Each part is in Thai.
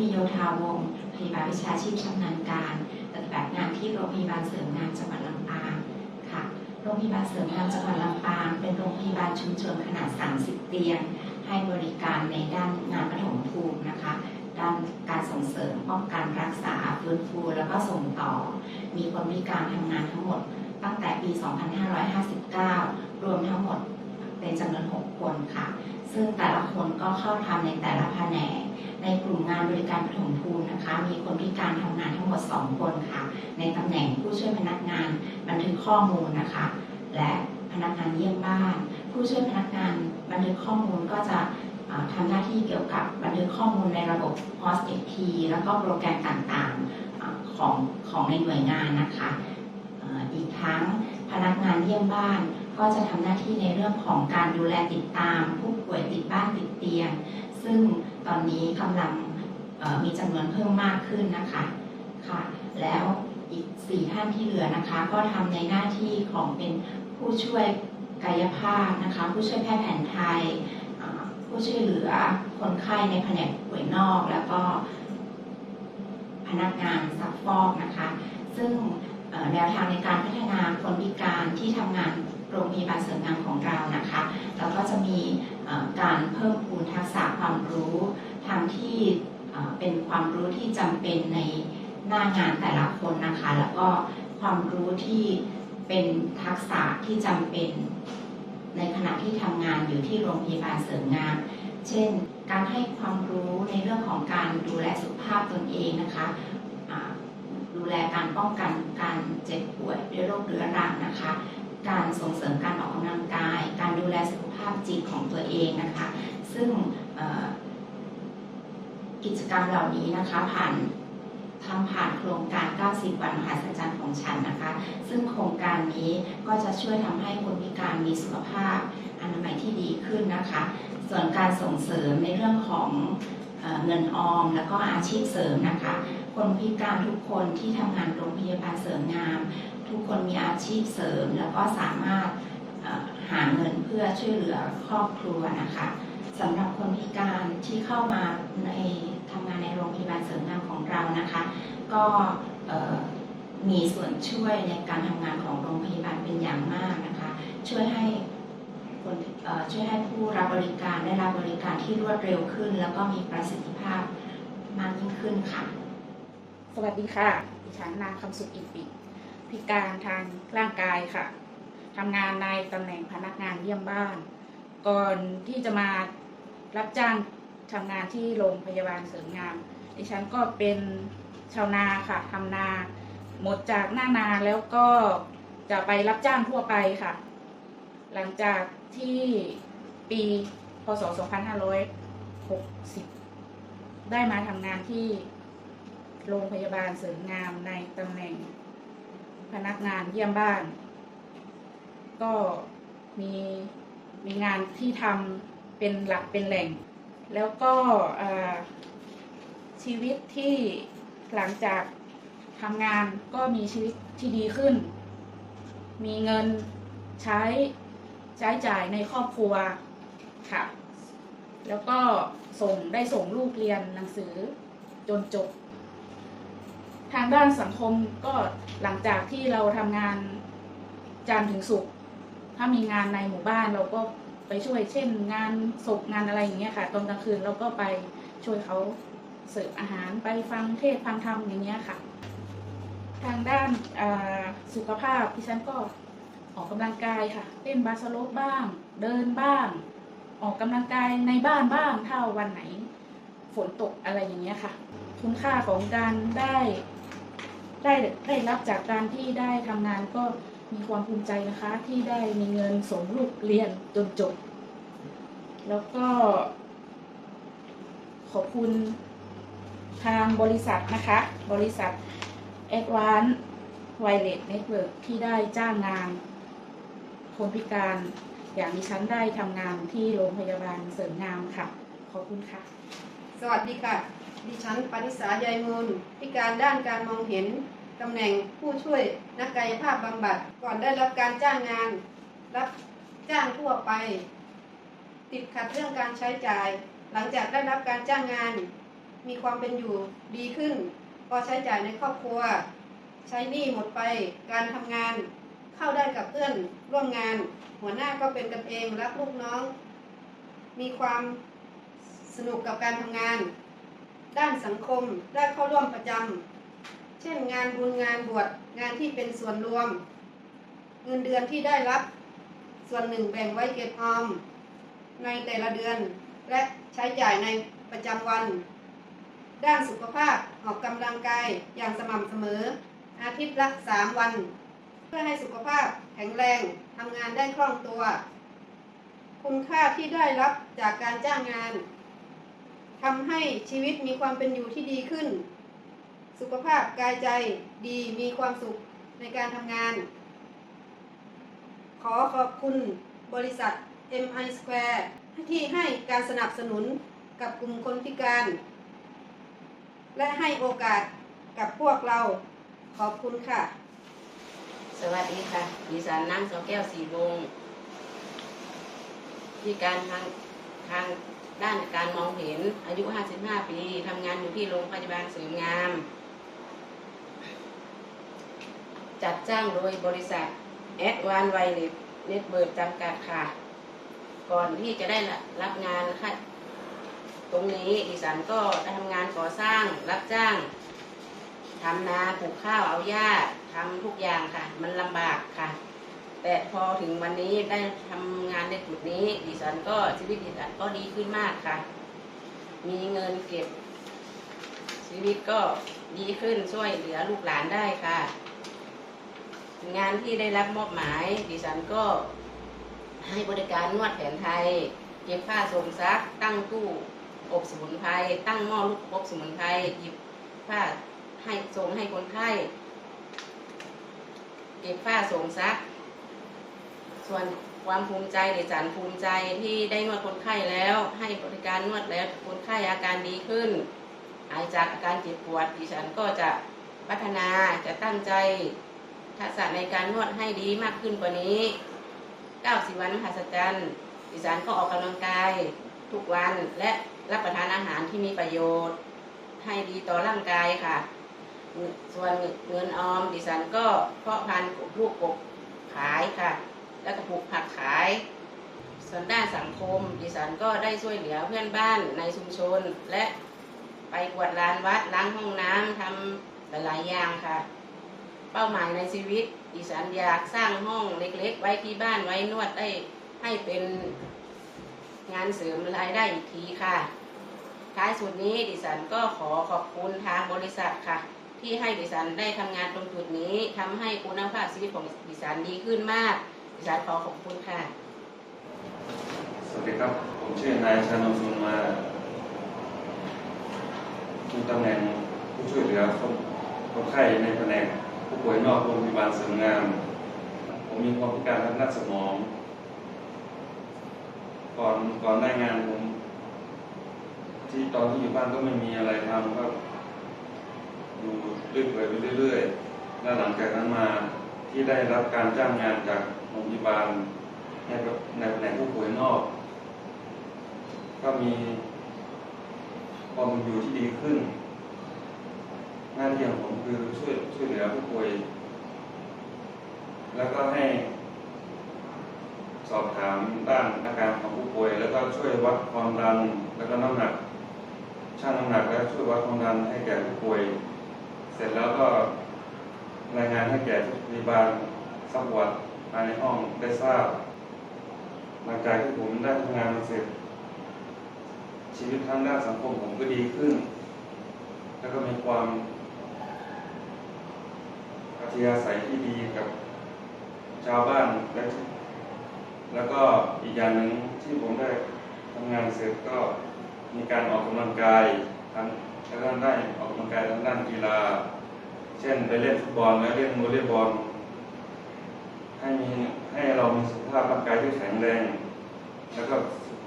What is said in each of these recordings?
มีโยธาวงศ์พยาบาลวิชาชีพชำนาญการ ปฏิบัติงานที่โรงพยาบาลเสริมงานจังหวัดลำปางค่ะ โรงพยาบาลเสริมงานจังหวัดลำปาง เป็นโรงพยาบาลชุมชนขนาด 30 เตียง ให้บริการในด้านงานปฐมภูมินะคะ ด้านการส่งเสริมป้องกันรักษาฟื้นฟูแล้วก็ส่งต่อ มีคนพิการทำงานทั้งหมดตั้งแต่ปี 2559 รวมทั้งหมด เป็นจำนวน 6 คนค่ะ ซึ่งแต่ละคนก็เข้าทำในแต่ละแผนก ในกลุ่มงานบริการปฐมภูมินะคะ มีคนพิการทำงานทั้งหมด 2 คนค่ะ ในตำแหน่งผู้ช่วยพนักงานบันทึกข้อมูลนะคะ และพนักงานเยี่ยมบ้าน ผู้ช่วยพนักงานบันทึกข้อมูลก็จะอ่าทำหน้าที่เกี่ยวกับบันทึกข้อมูลในระบบ POST-XT แล้วก็โปรแกรมต่างๆของของในหน่วยงานนะคะ อีกทั้งพนักงานเยี่ยมบ้าน ก็จะทำหน้าที่ในเรื่องของการดูแลติดตาม ผู้ป่วยติดบ้านติดเตียง ซึ่งตอนนี้กำลังมีจำนวนเพิ่มมากขึ้นนะคะค่ะแล้วอีก4ท่านที่เหลือนะคะ ก็ทำในหน้าที่ของเป็นผู้ช่วยกายภาพนะคะ ผู้ช่วยแพทย์แผนไทย ผู้ช่วยเหลือคนไข้ในแผนกป่วยนอก แล้วก็พนักงานซักฟอกนะคะ ซึ่งแนวทางในการพัฒนาคนพิการที่ทำงาน โรงพยาบาลเสริมงานของเรานะคะแล้วก็จะมีการเพิ่มพูนทักษะความรู้ทางที่เป็นความรู้ที่จำเป็นในหน้างานแต่ละคนนะคะ แล้วก็ความรู้ที่เป็นทักษะที่จำเป็นในขณะที่ทำงานอยู่ที่โรงพยาบาลเสริมงานเช่น การให้ความรู้ในเรื่องของการดูแลสุขภาพตนเองนะคะดูแลการป้องกันการเจ็บป่วยด้วยโรคเรื้อรังนะคะ การส่งเสริมการออกกำลังกาย การดูแลสุขภาพจิตของตัวเองนะคะ ซึ่งกิจกรรมเหล่านี้นะคะผ่านทำผ่านโครงการ 90 วันมหัศจรรย์ของฉันนะคะ ซึ่งโครงการนี้ก็จะช่วยทำให้คนพิการมีสุขภาพอนามัยที่ดีขึ้นนะคะ ส่วนการส่งเสริมในเรื่องของเอเงินออมแล้วก็อาชีพเสริมนะคะ คนพิการทุกคนที่ทำงานโรงพยาบาลเสริมงาม ทุกคนมีอาชีพเสริม แล้วก็สามารถหาเงินเพื่อช่วยเหลือครอบครัวนะคะสำหรับคนพิการที่เข้ามาในทำงานในโรงพยาบาลเสริมงามของเรานะคะ ก็มีส่วนช่วยในการทำงานของโรงพยาบาลเป็นอย่างมากนะคะ ช่วยให้คนช่วยให้ผู้รับบริการได้รับบริการที่รวดเร็วขึ้น แล้วก็มีประสิทธิภาพมากยิ่งขึ้นค่ะ สวัสดีค่ะ ดิฉันนางคำสุขอิปิ พิการทางร่างกายค่ะทำงานในตำแหน่งพนักงานเยี่ยมบ้าน ก่อนที่จะมารับจ้างทำงานที่โรงพยาบาลเสริมงามดิฉันก็เป็นชาวนาค่ะทำนาหมดจากหน้านาแล้วก็จะไปรับจ้างทั่วไปค่ะ หลังจากที่ปีพศ 2560 ได้มาทำงานที่โรงพยาบาลเสริมงามในตำแหน่ง พนักงานเยี่ยมบ้าน ก็มีมีงานที่ทำเป็นหลักเป็นแหล่ง แล้วก็ชีวิตที่หลังจากทำงานก็มีชีวิตที่ดีขึ้น มีเงินใช้ใช้จ่ายในครอบครัวค่ะ แล้วก็ส่งได้ส่งลูกเรียนหนังสือจนจบ ทางด้านสังคมก็หลังจากที่เราทำงานจันทร์ถึงศุกร์ถ้ามีงานในหมู่บ้านเราก็ไปช่วยเช่น งานศพงานอะไรอย่างเงี้ยค่ะ ตอนกลางคืนเราก็ไปช่วยเขาเสิร์ฟอาหารไปฟังเทศฟังธรรมอย่างเงี้ยค่ะ ทางด้านสุขภาพที่ฉันก็ออกกำลังกายค่ะเต้นบาสโลปบ้าง เดินบ้าง ออกกำลังกายในบ้านบ้างถ้าวันไหน ฝนตกอะไรอย่างเงี้ยค่ะ คุณค่าของการได้ ได้ได้รับจากการที่ได้ทำงานก็มีความภูมิใจนะคะ ที่ได้มีเงินส่งลูกเรียนจนจบ แล้วก็ ขอบคุณทางบริษัทนะคะ บริษัท Advanced Wireless Network ที่ได้จ้างงานคนพิการอย่างดิฉันได้ทำงานที่โรงพยาบาลเสริมงามค่ะ ขอบคุณค่ะ สวัสดีค่ะ ดิฉันปณิสายายมูลพิการด้านการมองเห็นตำแหน่งผู้ช่วยนักกายภาพบำบัด ก่อนได้รับการจ้างงาน รับจ้างทั่วไป ติดขัดเรื่องการใช้จ่าย หลังจากได้รับการจ้างงาน มีความเป็นอยู่ดีขึ้น พอใช้จ่ายในครอบครัว ใช้หนี้หมดไปการทำงานเข้าได้กับเพื่อนร่วมงาน หัวหน้าก็เป็นกันเองรักลูกน้อง มีความ นุกกับการทำงาน ด้านสังคมได้เข้าร่วมประจำเช่นงานบุญงานบวชงานที่เป็นส่วนรวม เงินเดือนที่ได้รับ ส่วนหนึ่งแบ่งไว้เก็บออม ในแต่ละเดือนและใช้จ่ายในประจำวัน ด้านสุขภาพออกกำลังกายอย่างสม่ำเสมอ อาทิตย์ละสามวัน เพื่อให้สุขภาพแข็งแรงทำงานได้คล่องตัว คุณค่าที่ได้รับจากการจ้างงาน ทำให้ชีวิตมีความเป็นอยู่ที่ดีขึ้น สุขภาพกายใจดีมีความสุขในการทำงาน ขอขอบคุณบริษัท MI Square ที่ให้การสนับสนุนกับกลุ่มคนพิการ และให้โอกาสกับพวกเราขอบคุณค่ะ สวัสดีค่ะดิฉันนางสาวแก้วสีวงพิการทาง ทางด้านการมองเห็นอายุ 55 ปี ทำงานอยู่ที่โรงพยาบาลเสริมงาม จัดจ้างโดยบริษัทแอดวานไวเน็ตเบิร์ดจำกัดค่ะ ก่อนที่จะได้รับงานค่ะตรงนี้ดิฉันก็ได้ทำงานก่อสร้างรับจ้างทำนาปลูกข้าวเอาหญ้าทำทุกอย่างค่ะ มันลำบากค่ะ แต่พอถึงวันนี้ได้ทำงานในจุดนี้ ดิฉันก็ชีวิตดิฉันก็ดีขึ้นมากค่ะ มีเงินเก็บ ชีวิตก็ดีขึ้นช่วยเหลือลูกหลานได้ค่ะ งานที่ได้รับมอบหมาย ดิฉันก็ให้บริการนวดแผนไทย เก็บผ้าส่งซัก ตั้งตู้อบสมุนไพรตั้งหม้อลูกอบสมุนไพรหยิบผ้าให้ส่งให้คนไข้เก็บผ้าส่งซัก ส่วนความภูมิใจเดจันภูมิใจที่ได้นวดคนไข้แล้ว ให้บริการนวดแล้วคนไข้อาการดีขึ้น หายจากอาการเจ็บปวดดิฉันก็จะพัฒนาจะตั้งใจทักษะในการนวดให้ดีมากขึ้นกว่านี้ 90 วันมหัศจรรย์ดิฉันก็ออกกำลังกายทุกวันและรับประทานอาหารที่มีประโยชน์ ให้ดีต่อร่างกายค่ะ ส่วนเงินออมดิฉันก็เพาะพันธุ์ลูกกบขายค่ะ แล้วก็ปลูกผักขาย ส่วนด้านสังคมดิฉันก็ได้ช่วยเหลือเพื่อนบ้านในชุมชน และไปกวาดลานวัดล้างห้องน้ำทำหลายๆอย่างค่ะ เป้าหมายในชีวิตดิฉันอยากสร้างห้องเล็ก ๆ ไว้ที่บ้านไว้นวดได้ให้เป็นงานเสริมรายได้อีกทีค่ะ ท้ายสุดนี้ดิฉันก็ขอขอบคุณทางบริษัทค่ะ ที่ให้ดิฉันได้ทำงานตรงจุดนี้ทำให้คุณภาพชีวิตของดิฉันดีขึ้นมาก ดิฉันขอขอบคุณค่ะ สวัสดีครับ ผมชื่อนายชานนท์สุนมามีตำแหน่งผู้ช่วยเหลือคนคนไข้ในแผนกผู้ป่วยนอกโรงพยาบาลเสริมงาม ผมมีความพิการทางด้านสมอง ก่อนก่อนได้งานผม ที่ตอนที่อยู่บ้านก็ไม่มีอะไรทำก็อยู่เรื่อยเปื่อยไปเรื่อยๆ แล้วหลังจากนั้นมาที่ได้รับการจ้างงานจาก โรงพยาบาลในในแผนกผู้ป่วยนอก ก็มีความอยู่ที่ดีขึ้น หน้าที่ของผมคือช่วยช่วยเหลือผู้ป่วย แล้วก็ให้ สอบถามด้านอาการของผู้ป่วย แล้วก็ช่วยวัดความดันแล้วก็น้ำหนักชั่งน้ำหนักแล้วช่วยวัดความดันให้แก่ผู้ป่วย เสร็จแล้วก็รายงานให้แก่ทุกพยาบาลสักวัด ภายในห้องได้ทราบหลังจากที่ผมได้ทำงานมาเสร็จ ชีวิตทางด้านสังคมผมก็ดีขึ้น แล้วก็มีความอัธยาศัยที่ดีกับชาวบ้านและแล้วก็อีกอย่างหนึ่งที่ผมได้ทำงานเสร็จก็มีการออกกำลังกายทั้งทางด้านได้ออกกำลังกายทางด้านกีฬา เช่นไปเล่นฟุตบอลและเล่นวอลเลย์บอล ให้มีให้เรามีสุขภาพร่างกายที่แข็งแรง แล้วก็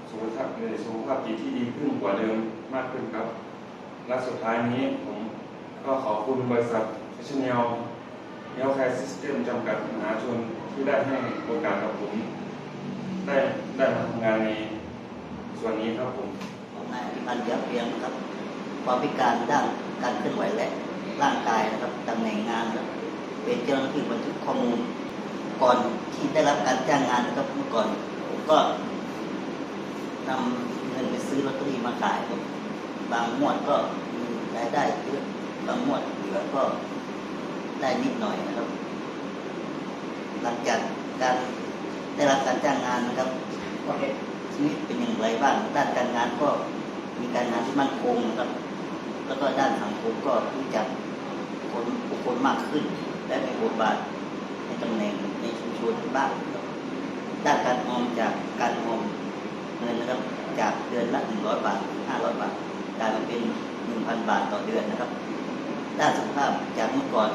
สุขภาพสุขภาพจิตที่ดีขึ้นกว่าเดิมมากขึ้นครับ และสุดท้ายนี้ผมก็ขอบคุณบริษัทฟ s ชั่น l เ e ลแคร์ซิสเต็มจำกัดมหาชนที่ได้ให้โอกาสกับผมได้ได้มาทำงานในส่วนนี้ครับผมผมนายพันยับเพียงครับ ความพิการด้านการเคลื่อนไหวและร่างกายนะครับตำแหน่งงานครับเป็นเจ้าหน้าที่บันทึกข้อมูล ก่อนที่ได้รับการจ้างงานนะครับเมื่อก่อนผมก็นำเงินไปซื้อลอตเตอรี่มาขายครับบางงวดก็มีรายได้เยอะบางงวดเหลือก็ได้นิดหน่อยนะครับ หลังจากการได้รับการจ้างงานนะครับก็ชีวิตเป็นอย่างไรบ้างด้านการงานก็มีการงานที่มั่นคงนะครับ แล้วก็ด้านสังคมก็รู้จักคนบุคคลมากขึ้นและมีบทบาท ตำแหน่งในชุมชนบ้างนด้านการออมจากการออมเงินนะครับจากเดือนละ100บาท500บาทกลายมาเป็น1,000บาทต่อเดือนนะครับ ด้านสุขภาพจากเมื่อก่อน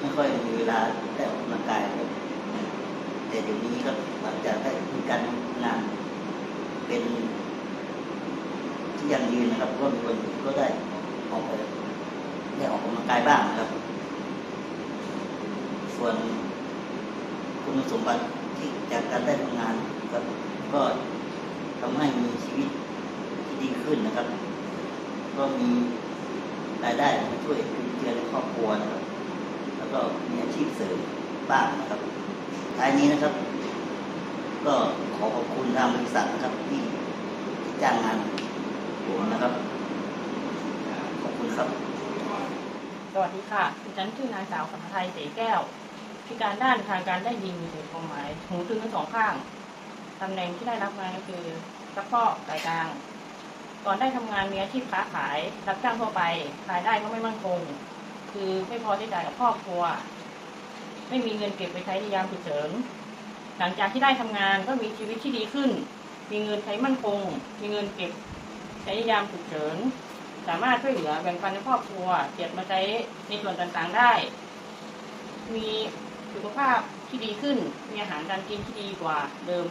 ไม่ค่อยมีเวลาได้ออกกำลังกายครับแต่เดี๋ยวนี้ครับหลังจากได้มีการงานเป็นที่ยั่งยืนนะครับก็มีวันก็ได้ออกไปได้ออกกำลังกายบ้างนะครับ ส่วน คุณสมบัติที่จากการได้ทำงานครับ ก็ทำให้มีชีวิตที่ดีขึ้นนะครับ ก็มีรายได้มาช่วยเจือในครอบครัวนะครับ แล้วก็มีอาชีพเสริมบ้างนะครับท้ายนี้นะครับ ก็ขอขอบคุณทางบริษัทนะครับที่จ้างงานผมนะครับ ขอบคุณครับ สวัสดีค่ะดิฉันชื่อนางสาวสัมไทยเสแก้ว พิการด้านทางการได้ยินมีหูความหมาย หูตึงทั้งสองข้างตำแหน่งที่ได้รับมาก็คือซักฟอกสายกลางก่อนได้ทำงานมีอาชีพค้าขาย รับจ้างทั่วไปรายได้ก็ไม่มั่นคง คือไม่พอใช้จ่ายกับครอบครัว ไม่มีเงินเก็บไปใช้ในยามฉุกเฉินหลังจากที่ได้ทำงานก็มีชีวิตที่ดีขึ้น มีเงินใช้มั่นคง มีเงินเก็บใช้ในยามฉุกเฉิน สามารถช่วยเหลือแบ่งปันในครอบครัวเก็บมาใช้ในส่วนต่างๆได้ มี สุขภาพที่ดีขึ้น มีอาหารการกินที่ดีกว่าเดิม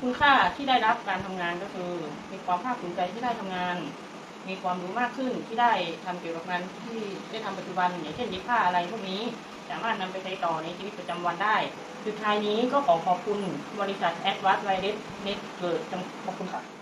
คุณค่าที่ได้รับการทำงานก็คือ มีความภาคภูมิใจที่ได้ทำงาน มีความรู้มากขึ้นที่ได้ทำเกี่ยวกับงานที่ได้ทำปัจจุบัน อย่างเช่นเย็บผ้าอะไรพวกนี้ สามารถนำไปใช้ต่อในชีวิตประจำวันได้ สุดท้ายนี้ก็ขอขอบคุณบริษัทแอดวานซ์ไวเรสเน็ตเกิดขอบคุณค่ะ